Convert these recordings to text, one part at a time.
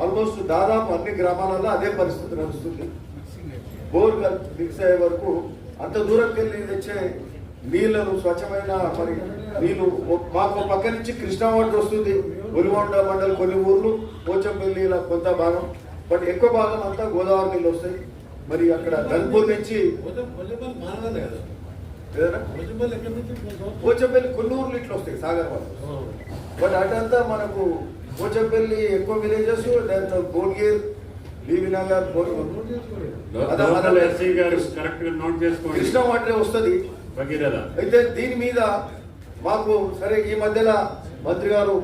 Almost దాదాపు అన్ని గ్రామాలలో అదే పరిస్థితి నడుస్తుంది. బోర్ మిక్స్ అయ్యే వరకు అంత దూరంకి వెళ్ళి తెచ్చే నీళ్ళను స్వచ్ఛమైన మరి నీళ్ళు ఓ- మాకు పక్క నుంచి కృష్ణా వాటర్ వస్తుంది. ఒలిగొండ మండలి కొన్ని ఊర్లు పోచంపల్లి ఇలా కొంత భాగం. బట్ ఎక్కువ భాగం అంతా గోదావరి నీళ్ళు వస్తాయి. మరి అక్కడ ధన్పూర్ నుంచి పోచంపల్లి కొన్ని ఊర్లు ఇట్లా వస్తాయి సాగర్ వాళ్ళు. బట్ అటంతా మనకు పోచంపల్లి ఎక్కువ విలేజెస్ దాంతో భువనగిర్ బీబీ నగర్ అదే- లోకల్ అదే- ఎస్సీ గారు కరెక్ట్గా నోట్ చేసుకోండి. కృష్ణా వాటరే వస్తుంది. అయితే దీని మీద మాకు సరే ఈ మధ్యలో మంత్రి గారు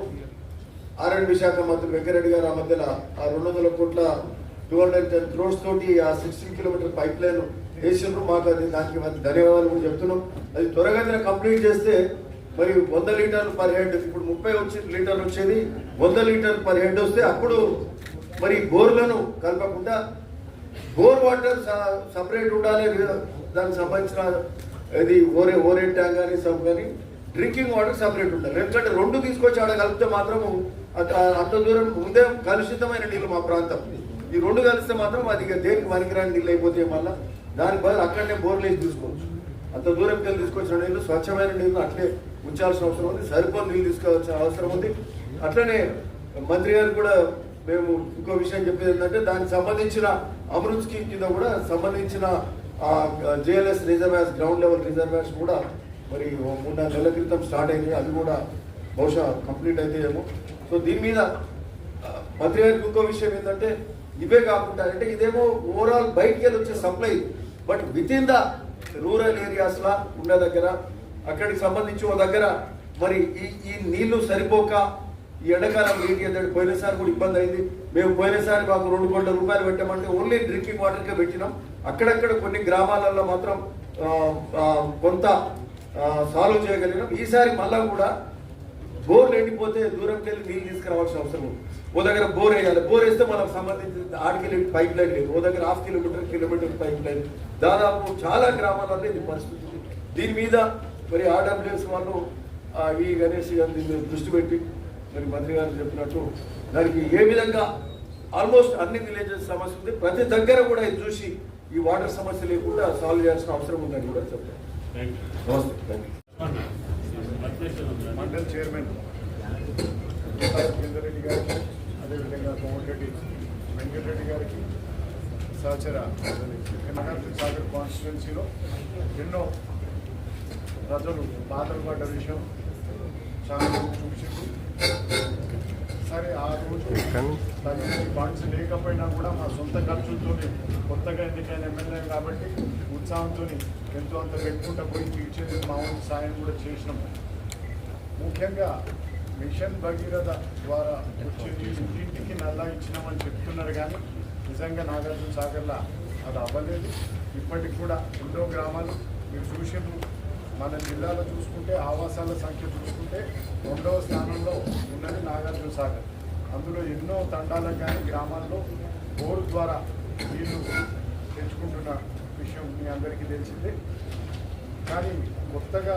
ఆర్ఎండ్బి శాఖ మంత్రి వెంకరెడ్డి గారు ఆ మధ్యలో ఆ రెండు వందల కోట్ల టూ హండ్రెడ్ టెన్ క్రోడ్స్ తోటి ఆ సిక్స్టీన్ కిలోమీటర్ పైప్ లైన్ వేసిండ్రు. మాకు అది దానికి ధన్యవాదాలు కూడా చెప్తున్నాం. అది త్వరగా కంప్లీట్ చేస్తే మరి వంద లీటర్లు పర్ హెడ్ ఇప్పుడు ముప్పై వచ్చి లీటర్లు వచ్చేది వంద లీటర్లు పర్ హెడ్ వస్తే అప్పుడు మరి బోర్లను కలపకుండా బోర్ వాటర్ సపరేట్ ఉండాలి దానికి సంబంధించిన ఇది ఓరే ఓరే ట్యాంక్ కానీ సబ్ కానీ డ్రింకింగ్ వాటర్ సపరేట్ ఉండాలి. ఎందుకంటే రెండు తీసుకొచ్చి ఆడ కలిపితే మాత్రము అంత దూరం ముందే కలుషితమైన నీళ్ళు మా ప్రాంతం. ఈ రెండు కలిస్తే మాత్రం అది దేనికి పనికిరాని నీళ్ళు అయిపోతే మళ్ళా దాని బదులు అక్కడనే బోర్లు వేసి తీసుకోవచ్చు. అంత దూరం వెళ్ళి తీసుకొచ్చిన నీళ్ళు స్వచ్ఛమైన నీళ్ళు అట్లే ఉంచాల్సిన అవసరం ఉంది సరిపోని నీళ్ళు తీసుకోవాల్సిన అవసరం ఉంది. అట్లనే మంత్రి గారు కూడా మేము ఇంకో విషయం చెప్పేది ఏంటంటే దానికి సంబంధించిన అమృత్ స్కీమ్ కింద కూడా సంబంధించిన JLS reservoirs ground level reservoirs కూడా మరి మూడు నాలుగు నెలల క్రితం స్టార్ట్ అయింది. అది కూడా బహుశా కంప్లీట్ అయితే ఏమో సో దీని మీద మంత్రి గారికి ఇంకో విషయం ఏంటంటే ఇవే కాకుండా అంటే ఇదేమో ఓవరాల్ బయటికి వచ్చే supply but with in the rural ఏరియాస్లా ఉన్న దగ్గర అక్కడికి సంబంధించి ఓ దగ్గర మరి ఈ ఈ నీళ్ళు సరిపోక ఈ ఎండాకాలం నీటి ఎద్దడి పోయినసారి కూడా ఇబ్బంది అయింది. మేము పోయినసారి మాకు రెండు కోట్ల రూపాయలు పెట్టామంటే ఓన్లీ డ్రింకింగ్ వాటర్కే పెట్టినాం. అక్కడక్కడ కొన్ని గ్రామాలలో మాత్రం కొంత సాల్వ్ చేయగలిగినాం. ఈసారి మళ్ళా కూడా బోర్ ఎండిపోతే దూరంకి వెళ్ళి నీళ్ళు తీసుకురావాల్సిన అవసరం ఉంది. ఓ దగ్గర బోర్ వేయాలి. బోర్ వేస్తే మనకు సంబంధించిన ఆడికెళ్ళి పైప్ లైన్ లేదు. ఓ దగ్గర half kilometre kilometre pipeline. దాదాపు చాలా గ్రామాలలో ఇది పరిస్థితి దీని మీద మరి ఆర్డబ్ల్యూఎస్ వాళ్ళు ఆ, ఈ గణేష్ గారు దీని మీద దృష్టి పెట్టి మరి మంత్రి గారు చెప్పినట్టు దానికి ఏ విధంగా ఆల్మోస్ట్ అన్ని విలేజెస్ సమస్య ఉంది. ప్రతి దగ్గర కూడా ఇది చూసి ఈ వాటర్ సమస్య లేకుండా సాల్వ్ చేయాల్సిన అవసరం ఉందని కూడా చెప్తాను నమస్తే. మండల్ చైర్మన్ రెడ్డి గారికి అదేవిధంగా కోమటిరెడ్డి వెంకటరెడ్డి గారికి సహచర సాగర్ కాన్స్టిట్యున్సీలో ఎన్నో ప్రజలు బాధలు పడ్డ విషయం చాలా చూసింది సరే ఆ రోజు ఫండ్స్ లేకపోయినా కూడా మా సొంత ఖర్చులతో కొత్తగా ఎన్నికైన ఎమ్మెల్యే కాబట్టి ఉత్సాహంతో ఎంతో అంత పెట్టుకుంటా పోయి తీర్చేది మా వంతు సాయం కూడా చేసినాము ముఖ్యంగా మిషన్ భగీరథ ద్వారా వచ్చేది ఇంటింటికి నల్లా ఇచ్చినామని చెప్తున్నారు కానీ నిజంగా నాగార్జున సాగర్లో అది అవ్వలేదు. ఇప్పటికి కూడా ఎన్నో గ్రామాలు మీరు చూసిండ్రు. మన జిల్లాలో చూసుకుంటే ఆవాసాల సంఖ్య చూసుకుంటే రెండవ స్థానంలో ఉన్నది నాగార్జున సాగర్. అందులో ఎన్నో తండాలకు కానీ గ్రామాల్లో బోర్ ద్వారా నీళ్ళు తెచ్చుకుంటున్న విషయం మీ అందరికీ తెలిసిందే. కానీ కొత్తగా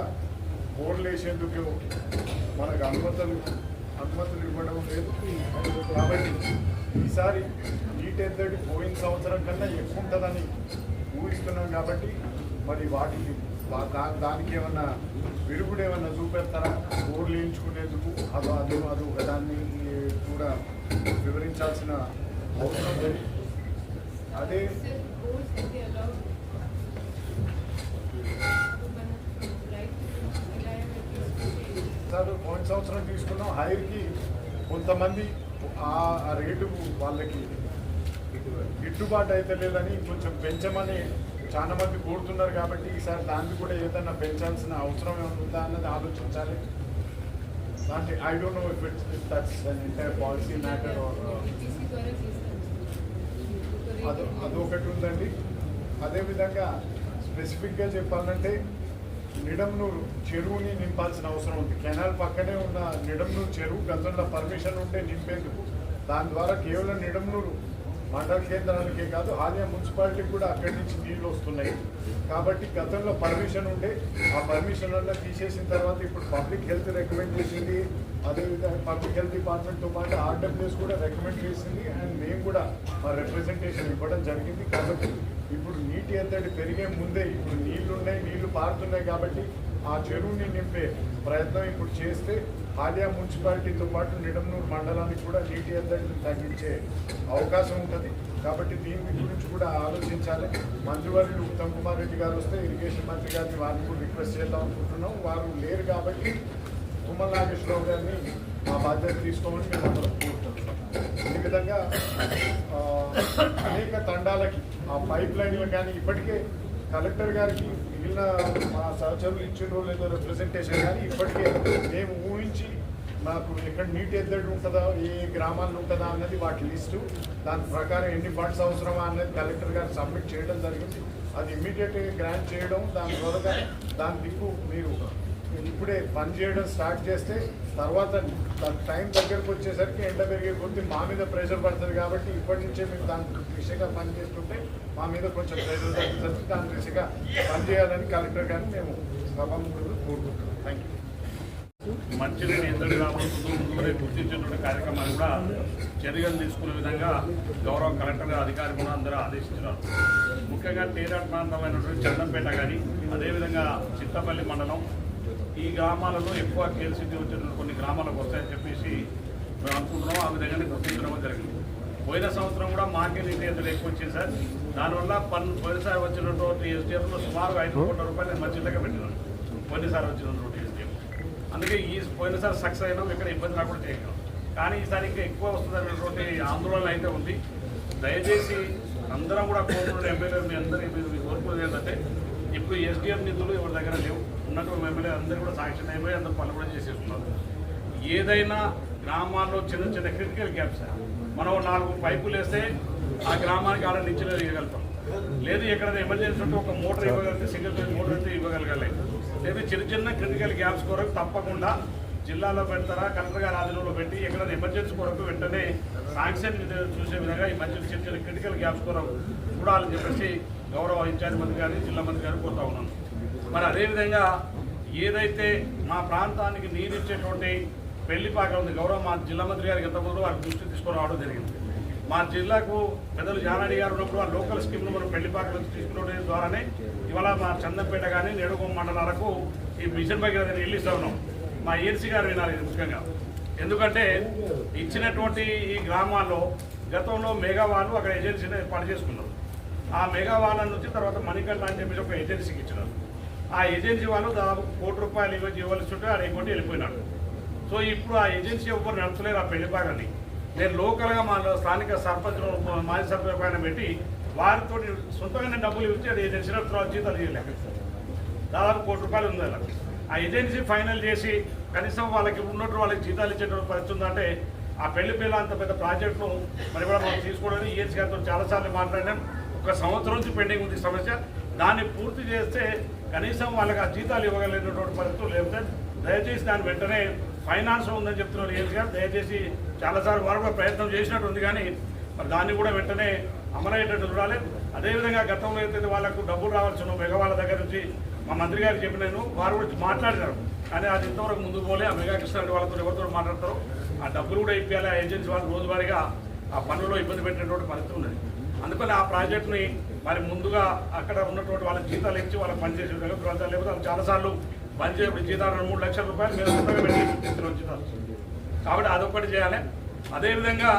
బోర్లు వేసేందుకు మనకు అనుమతులు అనుమతులు ఇవ్వడం లేదు. కాబట్టి ఈసారి నీటి ఎద్దడి పోయిన సంవత్సరం కన్నా ఎక్కువ ఉంటుందని ఊహిస్తున్నాం కాబట్టి మరి వాటికి దానికి ఏమన్నా విరుగుడు ఏమన్నా చూపెడతారా? ఊర్లు ఎంచుకునేందుకు అదో అదో అది ఒక దాన్ని కూడా వివరించాల్సిన అవసరం అదే సార్ పోయిన సంవత్సరం తీసుకున్నాం. హైర్కి కొంతమంది ఆ ఆ రేటు వాళ్ళకి గిట్టుబాటు అయితే లేదని కొంచెం పెంచమని చాలా మంది కోరుతున్నారు కాబట్టి ఈసారి దాన్ని కూడా ఏదైనా పెంచాల్సిన అవసరం ఏమైనా ఉందా అన్నది ఆలోచించాలి. Don't I don't know if it's if that's an entire policy matter అది అదొకటి ఉందండి. అదేవిధంగా స్పెసిఫిక్గా చెప్పాలంటే నిడమ్నూరు చెరువుని నింపాల్సిన అవసరం ఉంది. కెనాల్ పక్కనే ఉన్న నిడమ్నూరు చెరువు గతంలో పర్మిషన్ ఉంటే నింపేందుకు. దాని ద్వారా కేవలం నిడమ్నూరు మండల కేంద్రానికే కాదు హాలియా మున్సిపాలిటీకి కూడా అక్కడి నుంచి నీళ్ళు వస్తున్నాయి. కాబట్టి గతంలో పర్మిషన్ ఉండే ఆ పర్మిషన్ వల్ల తీసేసిన తర్వాత ఇప్పుడు పబ్లిక్ హెల్త్ రికమెండ్ చేసింది. అదేవిధంగా పబ్లిక్ హెల్త్ డిపార్ట్మెంట్తో పాటు ఆర్డబ్ల్యూఎస్ కూడా రికమెండ్ చేసింది. అండ్ మేము కూడా మా రిప్రజెంటేషన్ ఇవ్వడం జరిగింది. కాబట్టి ఇప్పుడు నీటి ఎద్దడి పెరిగే ముందే ఇప్పుడు నీళ్ళు ఉన్నాయి నీళ్ళు పారుతున్నాయి కాబట్టి ఆ చెరువుని నింపే ప్రయత్నం ఇప్పుడు చేస్తే హాలియా మున్సిపాలిటీతో పాటు నిడమనూరు మండలానికి కూడా నీటి ఎద్దడిని తగ్గించే అవకాశం ఉంటుంది. కాబట్టి దీని గురించి కూడా ఆలోచించాలి. మంత్రివర్యులు ఉత్తమ్ కుమార్ రెడ్డి గారు వస్తే ఇరిగేషన్ మంత్రి గారిని వారిని కూడా రిక్వెస్ట్ చేద్దాం అనుకుంటున్నాం. వారు లేరు కాబట్టి తుమ్మల నాగేశ్వరరావు గారిని మా బాధ్యత తీసుకోమని మేము అందరం కోరుతున్నాం. ఈ విధంగా అనేక తండాలకి ఆ పైప్ లైన్లు కానీ ఇప్పటికే కలెక్టర్ గారికి మిగిలిన మా సహచరులు ఇచ్చిన లేదో రిప్రజెంటేషన్ కానీ ఇప్పటికే మేము ఊహించి నాకు ఎక్కడ నీట్ ఎద్దడి ఉంటుందా ఏ గ్రామాల్లో ఉంటుందా అన్నది వాటి లిస్టు. దాని ప్రకారం ఎన్ని ఫండ్స్ అవసరమా అన్నది కలెక్టర్ గారు సబ్మిట్ చేయడం జరిగింది. అది ఇమ్మీడియట్గా గ్రాంట్ చేయడం దాని త్వరగా దాని దిక్కు మీరు ఇప్పుడే పని చేయడం స్టార్ట్ చేస్తే తర్వాత టైం దగ్గరకు వచ్చేసరికి ఎండ పెరిగే కొద్ది మా మీద ప్రెషర్ పడుతుంది కాబట్టి ఇప్పటి నుంచే మేము దాని దిశగా పని చేస్తుంటే మా మీద కొంచెం ప్రెషర్ తగ్గుతుంది. దాని దిశగా పని చేయాలని కలెక్టర్ గారిని మేము సభముఖులు కోరుకుంటున్నాం. థ్యాంక్ యూ మంచినీటి ఎద్దడి రాబోతుందో ముందుగానే గుర్తించినటువంటి కూడా చర్యలు తీసుకునే విధంగా గౌరవ కలెక్టర్ గారు అధికారి కూడా అందరూ ఆదేశించారు. ముఖ్యంగా తీరా ప్రాంతమైనటువంటి చందంపేట కానీ అదేవిధంగా చిత్తపల్లి మండలం ఈ గ్రామాలలో ఎక్కువ కేల్సిటీ వచ్చిన కొన్ని గ్రామాలకు వస్తాయని చెప్పేసి మేము అనుకుంటున్నాం ఆ విధంగానే గుర్తించడం జరిగింది. పోయిన సంవత్సరం కూడా మాకే నిర్ణయతలు ఎక్కువ వచ్చింది సార్. దానివల్ల పన్ను పోయినసారి వచ్చినటువంటి ఎస్టీఎఫ్లో సుమారు ఐదు కోట్ల రూపాయలు నేను మంచిగా పెట్టినాను పోయినసారి వచ్చినటువంటి ఎస్టీఎఫ్ అందుకే ఈ పోయినసారి సక్సెస్ అయినాం ఇక్కడ ఇబ్బంది రాకుండా చేయగలం కానీ ఈసారి ఇంకా ఎక్కువ వస్తుందనేటువంటి ఆందోళన అయితే ఉంది. దయచేసి అందరం కూడా కోరుకున్న ఎమ్మెల్యే మీ అందరి మీ కోరుకునేది ఏంటంటే ఎక్కువ ఎస్డిఎం నిధులు ఎవరి దగ్గర లేవు? ఉన్నటువంటి ఎమ్మెల్యే అందరూ కూడా సాంక్షన్ అయిపోయి అందరూ పనులు కూడా చేసేస్తున్నారు. ఏదైనా గ్రామాల్లో చిన్న చిన్న క్రిటికల్ గ్యాప్స్ మనం నాలుగు పైపులు వేస్తే ఆ గ్రామానికి ఆడ నిచ్చిన ఇవ్వగలుగుతాం లేదు ఎక్కడైనా ఎమర్జెన్సీ ఉంటే ఒక మోటార్ ఇవ్వగలిగితే సింగిల్ ఫేజ్ మోటార్ అయితే ఇవ్వగలగాలి. లేదు చిన్న చిన్న క్రిటికల్ గ్యాప్స్ కొరకు తప్పకుండా జిల్లాలో పెడతారా కలెక్టర్ గారి ఆధీనంలో పెట్టి ఎక్కడైనా ఎమర్జెన్సీ కొరకు వెంటనే శాంక్షన్ చూసే విధంగా ఈ మధ్య చిన్న చిన్న క్రిటికల్ గ్యాప్స్ కొరకు చూడాలని చెప్పేసి గౌరవ ఇన్ఛార్జ్ మంత్రి గారిని జిల్లా మంత్రి గారిని కోరుతా ఉన్నాను. మరి అదేవిధంగా ఏదైతే మా ప్రాంతానికి నీరు ఇచ్చేటువంటి పెళ్ళిపాక ఉంది గౌరవ మా జిల్లా మంత్రి గారికి ఎంతమంది ముందు వారి దృష్టి తీసుకురావడం జరిగింది. మా జిల్లాకు పెద్దలు జానాడి గారు ఉన్నప్పుడు ఆ లోకల్ స్కీమ్ను మనం పెళ్ళిపాకలు తీసుకురావడం తీసుకునే ద్వారానే ఇవాళ మా చందంపేట కానీ నేడుగొమ్మ మండలాలకు ఈ మిషన్ భగీరథ నీళ్ళు వెళ్ళిస్తా ఉన్నాం. మా ఏసీ గారు వినాలి ముఖ్యంగా. ఎందుకంటే ఇచ్చినటువంటి ఈ గ్రామాల్లో గతంలో మెగా వాళ్ళు అక్కడ ఏజెన్సీని ఏర్పాటు చేసుకున్నారు ఆ మెగావాలా నుంచి తర్వాత మణికంఠ అని చెప్పేసి ఒక ఏజెన్సీకి ఇచ్చినారు. ఆ ఏజెన్సీ వాళ్ళు దాదాపు కోటి రూపాయలు ఇవ్వ ఇవ్వాల్సి ఉంటే ఆడ వెళ్ళిపోయినాడు సో ఇప్పుడు ఆ ఏజెన్సీ ఎవరు నడుపులేరు ఆ పెళ్ళి భాగాన్ని నేను లోకల్గా మా స్థానిక సర్పంచ్ మాజీ సర్పంచ్ పైన పెట్టి వారితో సొంతంగానే డబ్బులు ఇచ్చి అది ఏజెన్సీ తర్వాత జీతాలు చేయలేక దాదాపు కోటి రూపాయలు ఉంది అలా. ఆ ఏజెన్సీ ఫైనల్ చేసి కనీసం వాళ్ళకి ఉన్నట్టు వాళ్ళకి జీతాలు ఇచ్చేటువంటి పరిస్థితి ఉందంటే ఆ పెళ్ళి పిల్ల అంత పెద్ద ప్రాజెక్టును మరి కూడా మనం తీసుకోవడానికి ఈఎస్ గారితో చాలాసార్లు మాట్లాడినాం. ఒక సంవత్సరం నుంచి పెండింగ్ ఉంది సమస్య. దాన్ని పూర్తి చేస్తే కనీసం వాళ్ళకి ఆ జీతాలు ఇవ్వగలిగినటువంటి పరిస్థితులు లేకపోతే దయచేసి దాని వెంటనే ఫైనాన్స్ ఉందని చెప్తున్నారు ఏజ్ గారు. దయచేసి చాలాసార్లు వారు కూడా ప్రయత్నం చేసినట్టు ఉంది కానీ మరి దాన్ని కూడా వెంటనే అమలయ్యేటట్టు చూడాలి. అదేవిధంగా గతంలో అయితే వాళ్ళకు డబ్బులు రావాల్సిన మెగవాళ్ళ దగ్గర నుంచి మా మంత్రి గారికి చెప్పినాను వారు కూడా మాట్లాడినారు. కానీ అది ఇంతవరకు ముందుకు పోలే. ఆ మెగాకృష్ణ వాళ్ళతో ఎవరితో మాట్లాడతారు ఆ డబ్బులు కూడా ఇప్పించాలి ఆ ఏజెన్సీ వాళ్ళు రోజువారీగా ఆ పనుల్లో ఇబ్బంది పెట్టినటువంటి పరిస్థితి ఉన్నది. అందుకని ఆ ప్రాజెక్ట్ని మరి ముందుగా అక్కడ ఉన్నటువంటి వాళ్ళ జీతాలు ఇచ్చి వాళ్ళకి పనిచేసే విధంగా ప్రోత్సాహం లేకపోతే వాళ్ళు చాలాసార్లు పనిచేయడం జీతాలు రెండు మూడు లక్షల రూపాయలు మీరు సొంతంగా పెట్టి జీతాలు కాబట్టి అదొకటి చేయాలి. అదేవిధంగా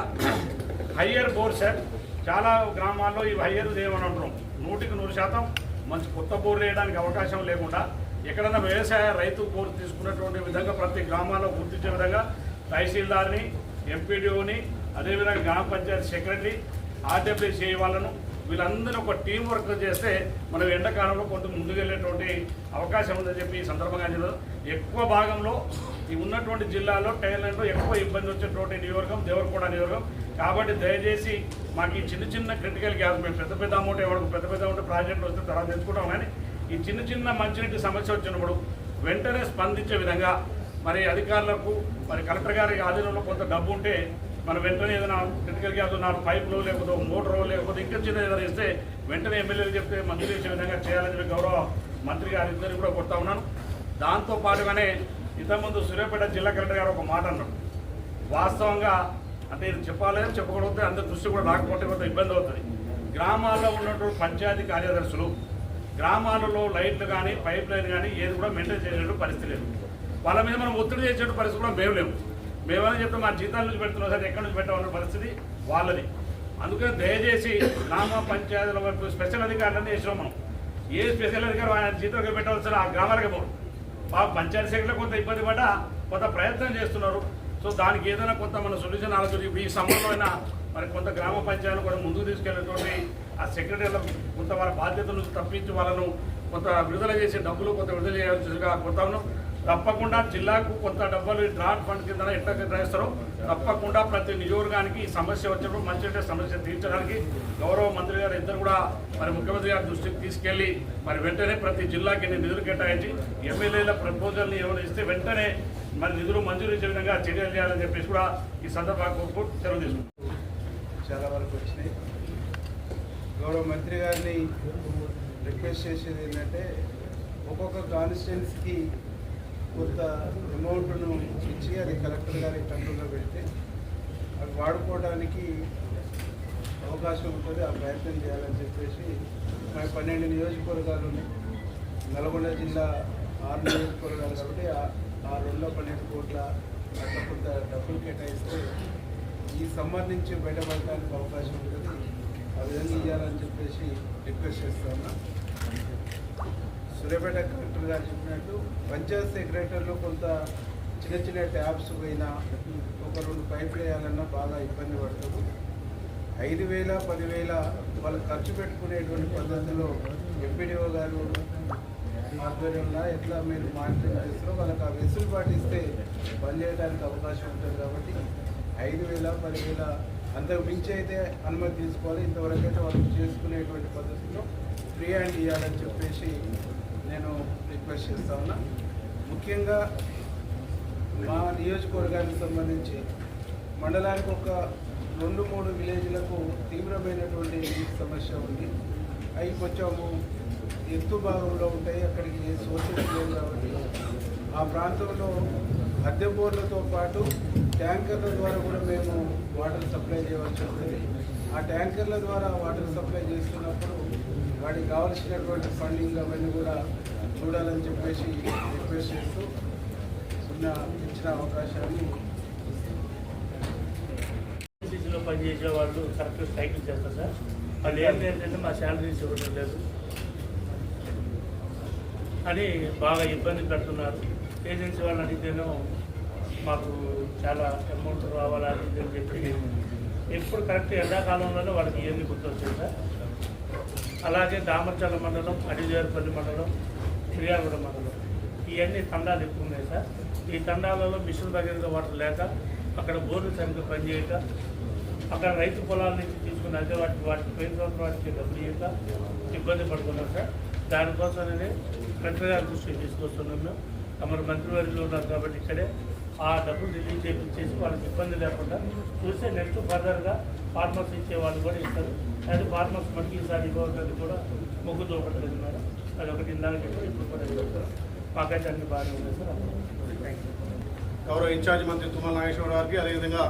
హయ్యర్ బోర్ సెట్ చాలా గ్రామాల్లో ఈ హయ్యర్ చేయమని అంటున్నాం? నూటికి నూరు శాతం మంచి కొత్త బోర్లు వేయడానికి అవకాశం లేకుండా ఎక్కడన్నా వ్యవసాయ రైతు బోర్ తీసుకున్నటువంటి విధంగా ప్రతి గ్రామాల్లో గుర్తించే విధంగా తహసీల్దార్ని ఎంపీడీఓని అదేవిధంగా గ్రామ పంచాయతీ సెక్రటరీ ఆర్డబ్ల్యూసీ వాళ్ళను వీళ్ళందరూ ఒక టీం వర్క్ చేస్తే మనం ఎండాకాలంలో కొంత ముందుకెళ్ళేటువంటి అవకాశం ఉందని చెప్పి ఈ సందర్భంగా ఎక్కువ భాగంలో ఈ ఉన్నటువంటి జిల్లాలో టైలెంట్లో ఎక్కువ ఇబ్బంది వచ్చేటువంటి నియోజకం దేవరకోట నియోజకం కాబట్టి దయచేసి మాకు ఈ చిన్న చిన్న క్రిటికల్ గ్యాస్ మేము పెద్ద పెద్ద అమౌంట్ ఇవ్వడం పెద్ద పెద్ద అమౌంట్ ప్రాజెక్టులు వస్తే తర్వాత తెచ్చుకుంటాం. కానీ ఈ చిన్న చిన్న మంచినీటి సమస్య వచ్చినప్పుడు వెంటనే స్పందించే విధంగా మరి అధికారులకు మరి కలెక్టర్ గారి ఆధీనంలో కొంత డబ్బు ఉంటే మనం వెంటనే ఏదైనా క్రిటికల్ గ్యాస్ నాలుగు పైపులు లేకపోతే ఒక లేకపోతే ఇంకా చిన్న ఏదైనా ఇస్తే వెంటనే ఎమ్మెల్యేలు చెప్తే మంత్రి చేసే విధంగా చేయాలని చెప్పి గౌరవ మంత్రి గారి ఇద్దరు కూడా కొడతా ఉన్నాను. దాంతో పాటుగానే ఇంతకుముందు సూర్యాపేట జిల్లా కలెక్టర్ గారు ఒక మాట అన్నాడు వాస్తవంగా అంటే ఇది చెప్పాలి చెప్పకూడదు అందరి దృష్టి కూడా రాకపోతే కొంత ఇబ్బంది అవుతుంది. గ్రామాల్లో ఉన్నటువంటి పంచాయతీ కార్యదర్శులు గ్రామాలలో లైట్లు కానీ పైప్ లైన్ కానీ ఏది కూడా మెయింటైన్ చేసేటువంటి పరిస్థితి లేదు. వాళ్ళ మీద మనం ఒత్తిడి చేసేటువంటి పరిస్థితి కూడా మేము లేము. మేమని చెప్తే మా జీతాల నుంచి పెడుతున్నాం సరే ఎక్కడి నుంచి పెట్టామన్న పరిస్థితి వాళ్ళది. అందుకని దయచేసి గ్రామ పంచాయతీల వరకు స్పెషల్ అధికారులని వేసినాం మనం. ఏ స్పెషల్ అధికారం ఆయన జీతంగా పెట్టవలసిన ఆ గ్రామాలకే పోరు ఆ పంచాయతీ శాఖలో కొంత ఇబ్బంది పడ్డ కొంత ప్రయత్నం చేస్తున్నారు. సో దానికి ఏదైనా కొంత మన సొల్యూషన్ ఆలోచన ఈ సమయంలోన మరి కొంత గ్రామ పంచాయతీలు కూడా ముందుకు తీసుకెళ్ళినటువంటి ఆ సెక్రటరీల కొంత వాళ్ళ బాధ్యతలు తప్పించి వాళ్ళను కొంత విడుదల చేసే డబ్బులు కొంత విడుదల చేయాల్సిందిగా కొంత ఉన్నాం. తప్పకుండా జిల్లాకు కొంత డబ్బులు డ్రాట్ ఫండ్ కింద ఎట్లా కేటాయిస్తారో తప్పకుండా ప్రతి నియోజకానికి ఈ సమస్య వచ్చినప్పుడు మంచి సమస్య తీర్చడానికి గౌరవ మంత్రి గారు ఇద్దరు కూడా మరి ముఖ్యమంత్రి గారి దృష్టికి తీసుకెళ్ళి మరి వెంటనే ప్రతి జిల్లాకి నిధులు కేటాయించి ఎమ్మెల్యేల ప్రపోజల్ని ఏమైనా ఇస్తే వెంటనే మరి నిధులు మంజూరు ఇచ్చే విధంగా చర్యలు చేయాలని చెప్పేసి కూడా ఈ సందర్భంగా కోరుకుంటూ సెలవు తీసుకుంటాం చాలా వరకు వచ్చినాయి. గౌరవ మంత్రి గారిని రిక్వెస్ట్ చేసేది ఏంటంటే ఒక్కొక్క కాన్స్టిట్యున్సీకి కొంత అమౌంట్ను ఇచ్చి అది కలెక్టర్ గారి కంట్రోల్లో పెడితే అవి వాడుకోవడానికి అవకాశం ఉంటుంది ఆ ప్రయత్నం చేయాలని చెప్పేసి మనకి పన్నెండు నియోజకవర్గాలు ఉన్నాయి. నల్గొండ జిల్లా ఆరు నియోజకవర్గాలు కాబట్టి ఆ- రెండులో పన్నెండు కోట్ల అట్లా కొంత డబ్బులు కేటాయిస్తే ఈ సమ్మర్ నుంచి బయటపడడానికి అవకాశం ఉంటుంది. ఆ విధంగా ఇవ్వాలని చెప్పేసి రిక్వెస్ట్ చేస్తా ఉన్నా. సూర్యాపేట కలెక్టర్ గారు చెప్పినట్టు పంచాయత్ సెక్రటరీలో కొంత చిన్న చిన్న ట్యాబ్స్ పోయినా ఒక రెండు పైపులు వేయాలన్నా బాగా ఇబ్బంది పడుతుంది. ఐదు వేల పదివేల వాళ్ళు ఖర్చు పెట్టుకునేటువంటి పద్ధతిలో ఎంపీడీఓ గారు ఆధ్వర్యంలో ఎట్లా మీరు మానిటరింగ్ చేస్తారో వాళ్ళకి ఆ వెసులుబాటు ఇస్తే పని చేయడానికి అవకాశం ఉంటుంది కాబట్టి ఐదు వేల పదివేల అంతకు మించి అయితే అనుమతి తీసుకోవాలి. ఇంతవరకు అయితే వాళ్ళు చేసుకునేటువంటి పద్ధతిలో ఫ్రీ హ్యాండ్ ఇవ్వాలని చెప్పేసి నేను రిక్వెస్ట్ చేస్తా ఉన్నా. ముఖ్యంగా మా నియోజకవర్గానికి సంబంధించి మండలానికి ఒక రెండు మూడు విలేజ్లకు తీవ్రమైనటువంటి నీటి సమస్య ఉంది. అవి కొంచెము ఎత్తు భాగంలో ఉంటాయి. అక్కడికి సోర్సెస్ లేవు కాబట్టి. ఆ ప్రాంతంలో అద్దె బోర్లతో పాటు ట్యాంకర్ల ద్వారా కూడా మేము వాటర్ సప్లై చేయవలసి ఉంటుంది ఆ ట్యాంకర్ల ద్వారా వాటర్ సప్లై వాటికి కావాల్సినటువంటి ఫండింగ్ అవన్నీ కూడా చూడాలని చెప్పేసి రిక్వెస్ట్ చేస్తూ ఉన్న ఇచ్చిన అవకాశాన్ని సిటీలో పనిచేసే వాళ్ళు కరెక్ట్ సైకిల్ చేస్తారు సార్. వాళ్ళు ఏం లేదంటే మా శాలరీస్ ఇవ్వడం లేదు. అని బాగా ఇబ్బంది పెడుతున్నారు. ఏజెన్సీ వాళ్ళని అడిగితేనో మాకు చాలా అమౌంట్ రావాలని అని చెప్పి ఎప్పుడు కరెక్ట్ ఎండాకాలంలోనే వాళ్ళకి ఇవన్నీ గుర్తొచ్చాయి సార్. అలాగే దామర్చల మండలం అడిజేరుపల్లి మండలం మిర్యాలగూడ మండలం. ఇవన్నీ తండాలు ఎక్కువ ఉన్నాయి సార్. ఈ తండాలలో మిషన్ దగ్గర వాటర్ లేక అక్కడ బోర్లు సరిగ్గా పనిచేయక అక్కడ రైతు పొలాల నుంచి తీసుకుని అదే వాటి వాటికి పోయిన సంవత్సరం వాటికి డబ్బులు ఇవ్వక ఇబ్బంది పడుతున్నాం సార్. దానికోసమనే కలెక్టర్ గారి దృష్టికి తీసుకొస్తున్నాం మేము. తమరు మంత్రివర్యులు ఉన్నారు కాబట్టి ఇక్కడే ఆ డబ్బులు రిలీజ్ చేయించేసి వాళ్ళకి ఇబ్బంది లేకుండా చూస్తే నెక్స్ట్ ఫర్దర్గా ఫార్మర్స్ ఇచ్చేవాళ్ళు కూడా ఇస్తారు. అది ఫార్మర్స్ మనకి ఈసారి గవర్నమెంట్ కూడా మొగ్గు చూపట్లేదు మేడం. అది ఒకటి ఇందాక చెప్పి ఇప్పుడు కూడా చెప్తారు. మాకైతే అన్ని బాగానే ఉన్నాయి సార్. థ్యాంక్ యూ గౌరవ ఇన్ఛార్జ్ మంత్రి తుమ్మల నాగేశ్వర గారికి అదేవిధంగా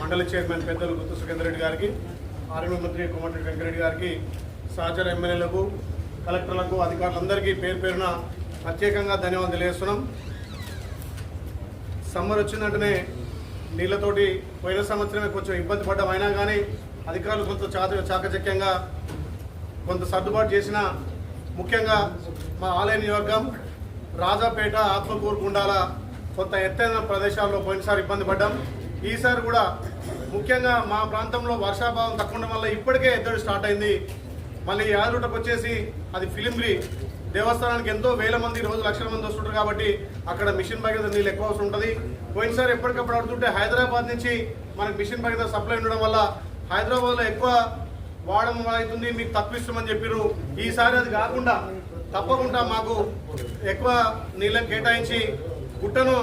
మండల చైర్మన్ పెద్దలు గుత్తు సుఖేందర్ రెడ్డి గారికి ఆర్మీ మంత్రి కోమటిరెడ్డి వెంకరెడ్డి గారికి సహచర ఎమ్మెల్యేలకు కలెక్టర్లకు అధికారులందరికీ పేరు పేరున ప్రత్యేకంగా ధన్యవాదాలు తెలియజేస్తున్నాం. సమ్మర్ వచ్చినట్టునే నీళ్ళతోటి పోయిన సంవత్సరమే కొంచెం ఇబ్బంది పడ్డం అయినా కానీ అధికారులు కొంత చాక చాకచక్యంగా కొంత సర్దుబాటు చేసిన ముఖ్యంగా మా ఆలయ నియోజకం రాజాపేట ఆత్మకూరు గుండాల కొంత ఎత్తైన ప్రదేశాల్లో పోయినసారి ఇబ్బంది పడ్డాం. ఈసారి కూడా ముఖ్యంగా మా ప్రాంతంలో వర్షాభావం తక్కువ వల్ల ఇప్పటికే ఎద్దడి స్టార్ట్ అయింది. మళ్ళీ యాదరుటకు వచ్చేసి అది ఫిలింబ్రీ దేవస్థానానికి ఎంతో వేల మంది రోజు లక్షల మంది వస్తుంటారు కాబట్టి అక్కడ మిషన్ భగీరథ నీళ్ళు ఎక్కువ అవసరం ఉంటుంది. పోయినసారి ఎప్పటికప్పుడు ఆడుతుంటే హైదరాబాద్ నుంచి మనకి మిషన్ భగీరథ సప్లై ఉండడం వల్ల హైదరాబాద్లో ఎక్కువ వాడడం అవుతుంది మీకు తప్పిస్తామని చెప్పారు ఈసారి అది కాకుండా తప్పకుండా మాకు ఎక్కువ నీళ్ళని కేటాయించి గుట్టను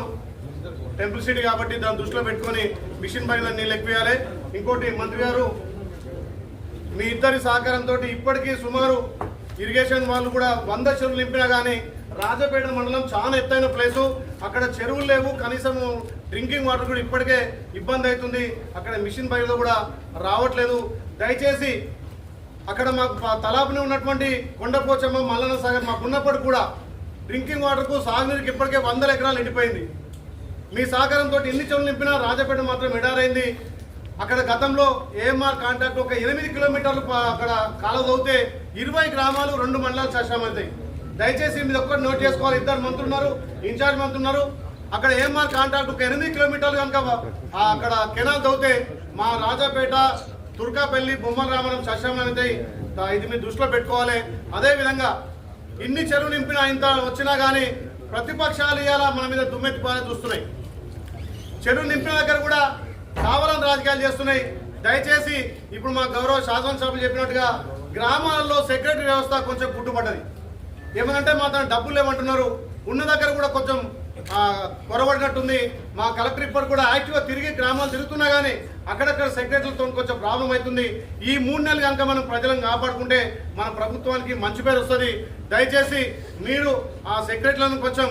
టెంపుల్ సిటీ కాబట్టి దాన్ని దృష్టిలో పెట్టుకొని మిషన్ పైన నీళ్ళు ఎక్కియాలి ఇంకోటి మంత్రి గారు మీ ఇద్దరి సహకారంతో ఇప్పటికీ సుమారు ఇరిగేషన్ వాళ్ళు కూడా వంద చెరువులు నింపినా కానీ రాజపేట మండలం చాలా ఎత్తైన ప్లేసు. అక్కడ చెరువులు లేవు. కనీసం డ్రింకింగ్ వాటర్ కూడా ఇప్పటికే ఇబ్బంది అవుతుంది. అక్కడ మిషన్ బయలు కూడా రావట్లేదు. దయచేసి అక్కడ మాకు తలాపుని ఉన్నటువంటి కొండపోచమ్మ మల్లన్న సాగర్ మాకు ఉన్నప్పటికి కూడా డ్రింకింగ్ వాటర్కు సాగునీరుకి ఇప్పటికే వందల ఎకరాలు ఎండిపోయింది. మీ సహకారంతో ఎన్ని చెరువులు నింపినా రాజపేట మాత్రం ఎడారైంది. అక్కడ గతంలో ఏఎంఆర్ కాంటాక్ట్ ఒక ఎనిమిది కిలోమీటర్లు అక్కడ కాలువ అవుతే ఇరవై గ్రామాలు రెండు మండలాలు చర్చమవుతాయి దయచేసి మీరు ఒక్కటి నోట్ చేసుకోవాలి. ఇద్దరు మంత్రులు ఉన్నారు ఇన్ఛార్జ్ మంత్రులు ఉన్నారు. అక్కడ ఏఎంఆర్ కాంటాక్ట్ ఒక ఎనిమిది కిలోమీటర్లు కనుక అక్కడ కెనాల్ తవ్వితే మా రాజాపేట తుర్కాపల్లి బొమ్మల రామనం చర్చమవుతాయి ఇది మీరు దృష్టిలో పెట్టుకోవాలి. అదేవిధంగా ఇన్ని చెరువు నింపినా ఇంత వచ్చినా కానీ ప్రతిపక్షాలు ఇవాళ మన మీద దుమ్మెత్తిపోవాలని చూస్తున్నాయి. చెరువు నింపిన దగ్గర కూడా కావాలని రాజకీయాలు చేస్తున్నాయి. దయచేసి ఇప్పుడు మా గౌరవ శాసనసభ్యులు చెప్పినట్టుగా గ్రామాల్లో సెక్రటరీ వ్యవస్థ కొంచెం పుట్టుపడ్డది. ఏమనంటే మా తన డబ్బులు లేవంటున్నారు. ఉన్న దగ్గర కూడా కొంచెం పొరబడినట్టుంది మా కలెక్టర్ ఇప్పటి కూడా యాక్టివ్గా తిరిగి గ్రామాలు తిరుగుతున్నా కానీ అక్కడక్కడ సెక్రటరీలతో కొంచెం ప్రాబ్లం అవుతుంది. ఈ మూడు నెలలు కనుక మనం ప్రజలను కాపాడుకుంటే మన ప్రభుత్వానికి మంచి పేరు వస్తుంది. దయచేసి మీరు ఆ సెక్రటరీలను కొంచెం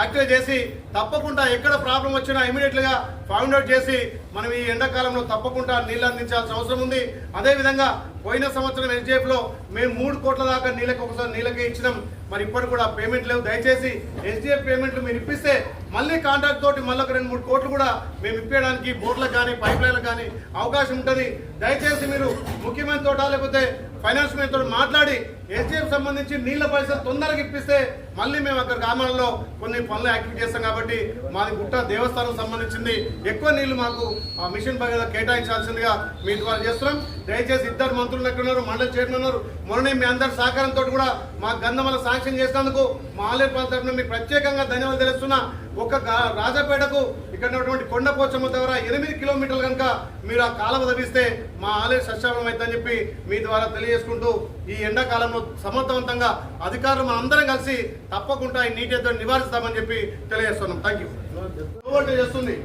యాక్టివేట్ చేసి తప్పకుండా ఎక్కడ ప్రాబ్లం వచ్చినా ఇమీడియట్గా ఫైండ్ అవుట్ చేసి మనం ఈ ఎండాకాలంలో తప్పకుండా నీళ్ళు అందించాల్సిన అవసరం ఉంది. అదేవిధంగా పోయిన సంవత్సరం ఎస్డిఎఫ్లో మేము మూడు కోట్ల దాకా నీళ్ళకి ఒకసారి నీళ్ళకి ఇచ్చినాం. మరి ఇప్పటికి కూడా పేమెంట్ లేవు. దయచేసి ఎస్డిఎఫ్ పేమెంట్లు మీరు ఇప్పిస్తే మళ్ళీ కాంట్రాక్ట్ తోటి మళ్ళీ ఒక రెండు మూడు కోట్లు కూడా మేము ఇప్పేయడానికి బోర్డులకు కానీ పైప్ లైన్లకు కానీ అవకాశం ఉంటుంది. దయచేసి మీరు ముఖ్యమైన తోట లేకపోతే ఫైనాన్స్ మినిస్టర్ తోటి మాట్లాడి ఎస్డిఎఫ్ సంబంధించి నీళ్ళ పైసలు తొందరగా ఇప్పిస్తే మళ్ళీ మేము అక్కడ గ్రామాలలో కొన్ని పనులు యాక్టివ్ చేస్తాం కాబట్టి మాది గుట్ట దేవస్థానం సంబంధించింది. ఎక్కువ నీళ్ళు మాకు ఆ మిషన్ పైన కేటాయించాల్సిందిగా మీ ద్వారా చేస్తున్నాం. దయచేసి ఇద్దరు మంత్రులు ఎక్కడ ఉన్నారు మండలి చైర్మన్ ఉన్నారు. మొన్న మీ అందరి సహకారంతో కూడా మా గంధమల శాంక్షన్ చేసినందుకు మా ఆలయ ప్రాంత తరఫున మీకు ప్రత్యేకంగా ధన్యవాదాలు తెలుస్తున్నా. ఒక రాజాపేటకు ఇక్కడ ఉన్నటువంటి కొండపోచమ్మ ద్వారా ఎనిమిది కిలోమీటర్లు కనుక మీరు ఆ కాలువ తవ్విస్తే మా ఆలయ సస్యావనం అవుతుందని చెప్పి మీ ద్వారా తెలియజేసుకుంటూ ఈ ఎండాకాలంలో సమర్థవంతంగా అధికారులు మన అందరం కలిసి తప్పకుండా ఈ నీటి ఎత్తుని నివారిస్తామని చెప్పి తెలియజేస్తున్నాం. థ్యాంక్ యూ చేస్తుంది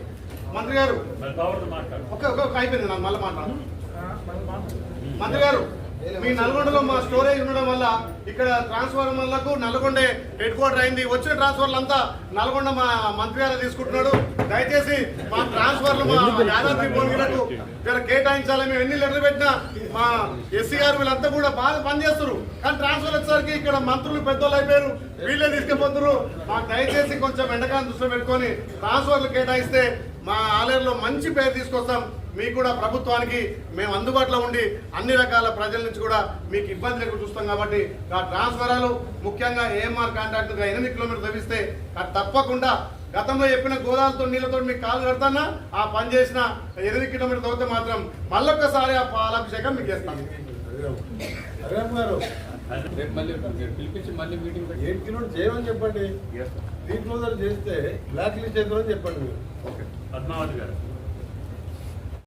మంత్రి గారు ఒక అయిపోయింది నాకు మళ్ళీ మాట్లాడు. మంత్రి గారు మీ నల్గొండలో మా స్టోరేజ్ ఉండడం వల్ల ఇక్కడ ట్రాన్స్ఫార్మర్లకు నల్గొండ హెడ్ క్వార్టర్ అయింది. వచ్చిన ట్రాన్స్ఫర్లు అంతా నల్గొండ మా మంత్రి గారు తీసుకుంటున్నాడు. దయచేసి మా ట్రాన్స్ఫర్లు మా యాదాద్రి భువనగిరకు ఇక్కడ కేటాయించాలి. మేము ఎన్ని లెటర్ పెట్టినా మా ఎస్సీ గారు వీళ్ళంతా కూడా బాగా పనిచేస్తారు కానీ ట్రాన్స్ఫర్ వచ్చేసరికి ఇక్కడ మంత్రులు పెద్దోళ్ళు అయిపోయారు. వీళ్ళే తీసుకుపోతున్నారు. మాకు దయచేసి కొంచెం ఎండకాలం దృష్టిలో పెట్టుకొని ట్రాన్స్ఫర్లు కేటాయిస్తే మా ఆలయంలో మంచి పేరు తీసుకొస్తాం. మీకు కూడా ప్రభుత్వానికి మేము అందుబాటులో ఉండి అన్ని రకాల ప్రజల నుంచి కూడా మీకు ఇబ్బంది లేకుండా చూస్తాం కాబట్టి ఆ ట్రాన్స్ఫరాలు ముఖ్యంగా ఏఎంఆర్ కాంట్రాక్ట్ ఎనిమిది కిలోమీటర్లు తవ్విస్తే అది తప్పకుండా గతంలో చెప్పిన గోదాలతో నీళ్ళతో మీకు కాలు కడతానా? ఆ పని చేసిన ఎనిమిది కిలోమీటర్లు తవ్వితే మాత్రం మళ్ళొక్కసారి ఆ పాలాభిషేకం మీకు చేస్తాను రేపు మళ్ళీ పిలిపించి మళ్ళీ మీటింగ్ ఎయిట్ చేయమని చెప్పండి. చేస్తే బ్లాక్ లిస్ట్ అవుతుందని చెప్పండి మీరు. పద్మావతి గారు.